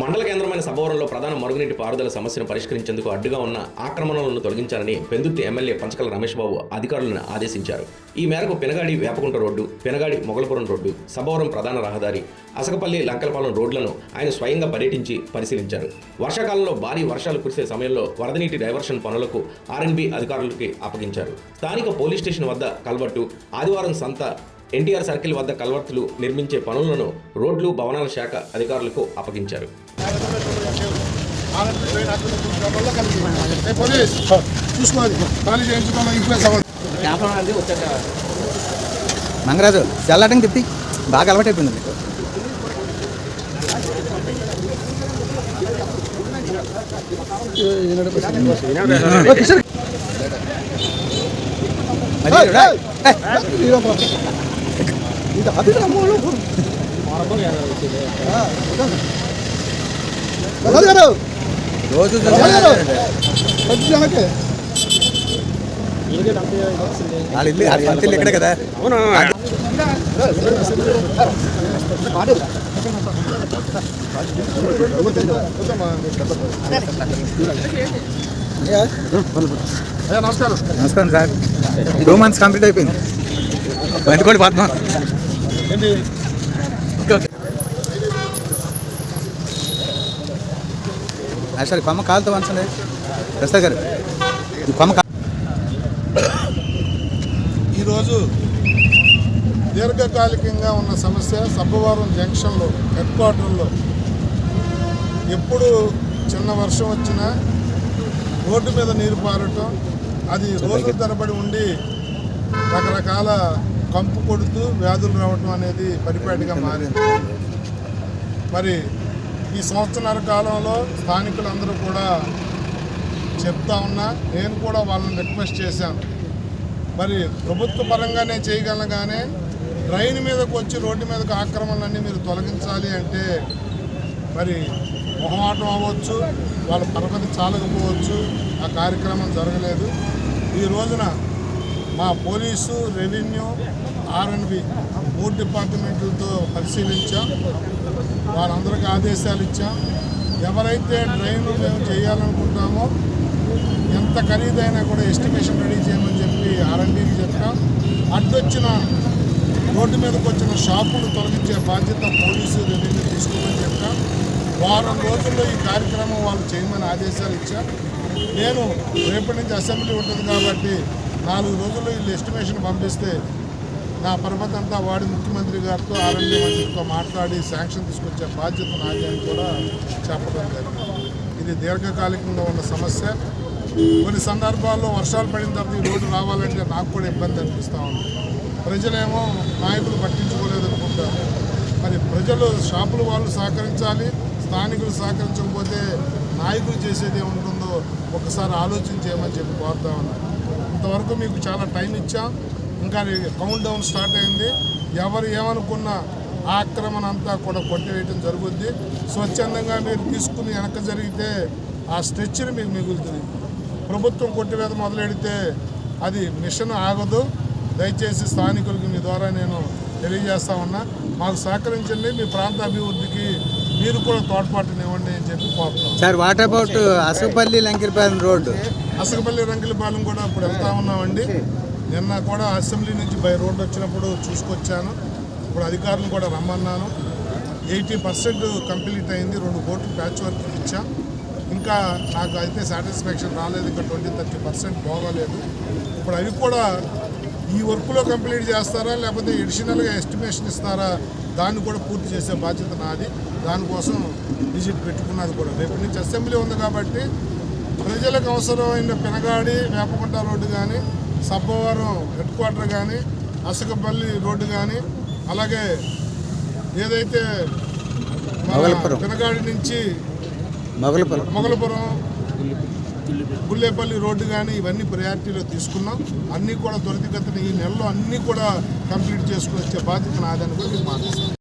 మండల కేంద్రమైన సభవరంలో ప్రధాన మరుగునీటి పారుదల సమస్యను పరిష్కరించేందుకు అడ్డుగా ఉన్న ఆక్రమణలను తొలగించాలని పెందుర్తి ఎమ్మెల్యే పంచకల రమేష్ బాబు అధికారులను ఆదేశించారు. ఈ మేరకు పెనగాడి వేపకుంట రోడ్డు పెనగాడి మొగలపురం రోడ్డు సభవరం ప్రధాన రహదారి అసకపల్లి లంకలపాలెం రోడ్లను ఆయన స్వయంగా పర్యటించి పరిశీలించారు. వర్షాకాలంలో భారీ వర్షాలు కురిసే సమయంలో వరదనీటి డైవర్షన్ పనులకు ఆర్ఎన్బి అధికారులకి అప్పగించారు. స్థానిక పోలీస్ స్టేషన్ వద్ద కల్వర్టు ఆదివారం సంత ఎన్టీఆర్ సర్కిల్ వద్ద కల్వర్తులు నిర్మించే పనులను రోడ్లు భవనాల శాఖ అధికారులకు అప్పగించారు మంగరాజు చల్లటం తిప్పి బాగా అలవాటు అయిపోయింది మీకు మరి అది రమ్మోళ్ళు గారు. రోజు వాళ్ళ ఇల్లు సొంత ఇల్లు ఇక్కడే కదా. అయ్యా నమస్కారం. నమస్కారం సార్. టూ మంత్స్ కంప్లీట్ అయిపోయింది. బండి కూడా పద్మా ఏంటి? సార్ ఈ కొమ్మ కాలుతో వంచండి. ప్రసాద్ గారు ఈ కొమ్మ ఈరోజు దీర్ఘకాలికంగా ఉన్న సమస్య సబ్బవరం జంక్షన్లో హెడ్ క్వార్టర్లో. ఎప్పుడు చిన్న వర్షం వచ్చినా రోడ్డు మీద నీరు పారటం అది రోజుల తరబడి ఉండి రకరకాల కంపు కొడుతూ వ్యాధులు రావటం అనేది పరిపాటిగా మారింది. మరి ఈ సంవత్సరాల కాలంలో స్థానికులందరూ కూడా చెప్తా ఉన్నా నేను కూడా వాళ్ళని రిక్వెస్ట్ చేశాను. మరి ప్రభుత్వ పరంగానే నేను చేయగలను కానీ డ్రైన్ మీదకు వచ్చి రోడ్డు మీదకు ఆక్రమణలన్నీ మీరు తొలగించాలి అంటే మరి మొహమాటం అవ్వచ్చు వాళ్ళ పరపతి చాలకపోవచ్చు ఆ కార్యక్రమం జరగలేదు. ఈ రోజున మా పోలీసు రెవెన్యూ ఆర్ఎన్బి మూడు డిపార్ట్మెంట్లతో పరిశీలించాం. వారందరికీ ఆదేశాలు ఇచ్చాం. ఎవరైతే డ్రైన్ మేము చేయాలనుకుంటామో ఎంత ఖరీదైనా కూడా ఎస్టిమేషన్ రెడీ చేయమని చెప్పి ఆర్ఎండీకి చెప్పాం. అడ్డొచ్చిన రోడ్డు మీదకి వచ్చిన షాపులు తొలగించే బాధ్యత పోలీసు రెవెన్యూ తీసుకోమని చెప్పాం. వారం రోజుల్లో ఈ కార్యక్రమం వాళ్ళు చేయమని ఆదేశాలు ఇచ్చాం నేను రేపటి నుంచి అసెంబ్లీ ఉంటుంది కాబట్టి నాలుగు రోజుల్లో వీళ్ళు ఎస్టిమేషన్ పంపిస్తే నా పరపతి అంతా వాడి ముఖ్యమంత్రి గారితో ఆర్ఎండీ మంత్రితో మాట్లాడి శాంక్షన్ తీసుకొచ్చే బాధ్యత నాది అని కూడా చెప్పడం జరిగింది. ఇది దీర్ఘకాలికంగా ఉన్న సమస్య. కొన్ని సందర్భాల్లో వర్షాలు పడిన తర్వాత ఈ రోడ్డు రావాలంటే నాకు కూడా ఇబ్బంది అనిపిస్తూ ఉంది. ప్రజలేమో నాయకులు పట్టించుకోలేదు అనుకుంటారు మరి ప్రజలు షాపుల వాళ్ళు సహకరించాలి స్థానికులు సహకరించకపోతే నాయకులు చేసేది ఏముంటుందో ఒకసారి ఆలోచించేయమని చెప్పి కోరుతా ఉన్నాను ఇంతవరకు మీకు చాలా టైం ఇచ్చాం. ఇంకా కౌంట్ డౌన్ స్టార్ట్ అయింది. ఎవరు ఏమనుకున్నా ఆక్రమణ అంతా కూడా కొట్టివేయటం జరుగుద్ది. స్వచ్ఛందంగా మీరు తీసుకుని వెనక జరిగితే ఆ స్ట్రెచ్చర్ మీకు మిగులుతుంది. ప్రభుత్వం కొట్టివేత మొదలెడితే అది మిషన్ ఆగదు. దయచేసి స్థానికులకి మీ ద్వారా నేను తెలియజేస్తా ఉన్నా. మాకు సహకరించండి. మీ ప్రాంత అభివృద్ధికి మీరు కూడా తోడ్పాటునివ్వండి అని చెప్పి కోరుతాం sir what about Asupalli Lankiripalem road? Asakapalli Rangilapalem కూడా ఇప్పుడు వెళ్తా ఉన్నామండి. నిన్న కూడా అసెంబ్లీ నుంచి బై రోడ్డు వచ్చినప్పుడు చూసుకొచ్చాను. ఇప్పుడు అధికారులను కూడా రమ్మన్నాను. ఎయిటీ పర్సెంట్ కంప్లీట్ అయింది. రెండు కోట్లు ప్యాచ్ వర్క్ ఇచ్చా. ఇంకా నాకు అయితే సాటిస్ఫాక్షన్ రాలేదు. ఇంకా ట్వంటీ థర్టీ పర్సెంట్ బాగోలేదు ఇప్పుడు అవి కూడా ఈ వర్క్లో కంప్లీట్ చేస్తారా? లేకపోతే ఎడిషనల్గా ఎస్టిమేషన్ ఇస్తారా? దాన్ని కూడా పూర్తి చేసే బాధ్యత నాది. దానికోసం విజిట్ పెట్టుకున్నది కూడా. రేపు నుంచి అసెంబ్లీ ఉంది కాబట్టి ప్రజలకు అవసరమైన పెనగాడి వేపకుంట రోడ్డు కానీ సబ్బవరం హెడ్ క్వార్టర్ కానీ అసకపల్లి రోడ్డు కానీ అలాగే ఏదైతే. పెనగాడి నుంచి మొగలపురం. మొగలపురం గుల్లేపల్లి రోడ్డు కానీ ఇవన్నీ ప్రయారిటీలో తీసుకున్నాం. అన్నీ కూడా త్వరితగతిన ఈ నెలలో అన్నీ కూడా కంప్లీట్ చేసుకుని వచ్చే బాధ్యత నాదని కూడా మీకు మాట్లాడుతున్నాను